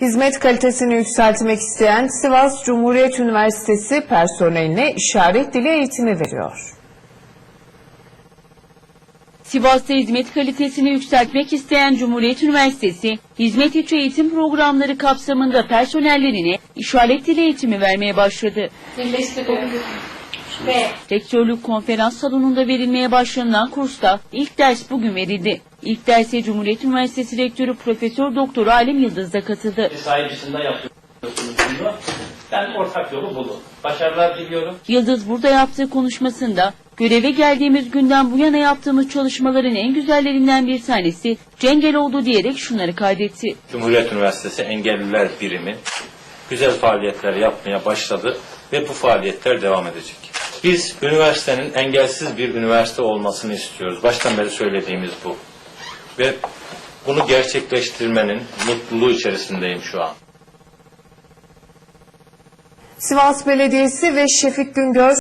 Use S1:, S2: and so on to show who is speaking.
S1: Hizmet kalitesini yükseltmek isteyen Sivas Cumhuriyet Üniversitesi personeline işaret dili eğitimi veriyor.
S2: Sivas'ta hizmet kalitesini yükseltmek isteyen Cumhuriyet Üniversitesi, hizmet içi eğitim programları kapsamında personellerine işaret dili eğitimi vermeye başladı. Rektörlük konferans salonunda verilmeye başlanılan kursta ilk ders bugün verildi. İlk derse Cumhuriyet Üniversitesi Rektörü Profesör Doktor Alim Yıldız da katıldı.
S3: saygısında yapıyorsunuz bunu. Ben ortak yolu buldum. Başarılar diliyorum.
S2: Yıldız burada yaptığı konuşmasında göreve geldiğimiz günden bu yana yaptığımız çalışmaların en güzellerinden bir tanesi Cengel oldu diyerek şunları kaydetti.
S4: Cumhuriyet Üniversitesi Engelliler Birimi güzel faaliyetler yapmaya başladı ve bu faaliyetler devam edecek. Biz üniversitenin engelsiz bir üniversite olmasını istiyoruz. Baştan beri söylediğimiz bu. Ve bunu gerçekleştirmenin mutluluğu içerisindeyim şu an.
S1: Sivas Belediyesi ve Şefik Güngör